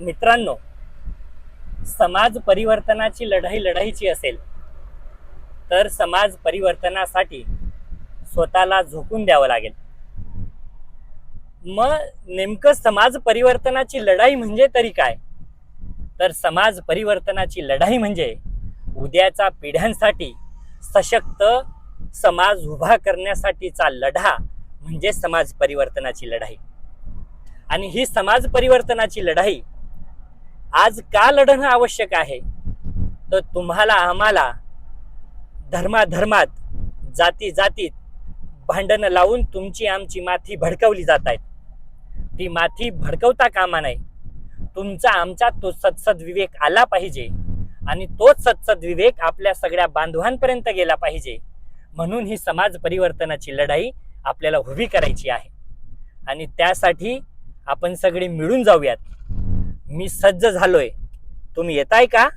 मित्रांनो समाज परिवर्तनाची लढाई लढायची असेल तर समाज परिवर्तनासाठी स्वतःला झोकून द्यावं लागेल. मग नेमकं समाज परिवर्तनाची लढाई म्हणजे तरी काय? तर समाज परिवर्तनाची लढाई म्हणजे उद्याच्या पिढ्यांसाठी सशक्त समाज उभा करण्यासाठीचा लढा म्हणजे समाज परिवर्तनाची लढाई. आणि ही समाज परिवर्तनाची लढाई आज का लढणं आवश्यक आहे? तर तुम्हाला आम्हाला धर्माधर्मात जाती जातीत भांडणं लावून तुमची आमची माथी भडकवली जात आहेत. ती माथी भडकवता कामा नाही तुमचा आमचा तो सत्सद विवेक आला पाहिजे आणि तोच सत्सद विवेक आपल्या सगळ्या बांधवांपर्यंत गेला पाहिजे. म्हणून ही समाज परिवर्तनाची लढाई आपल्याला उभी करायची आहे. आणि त्यासाठी आपण सगळे मिळून जाऊयात. मी सज्ज झालोय. तुम्ही येताय का?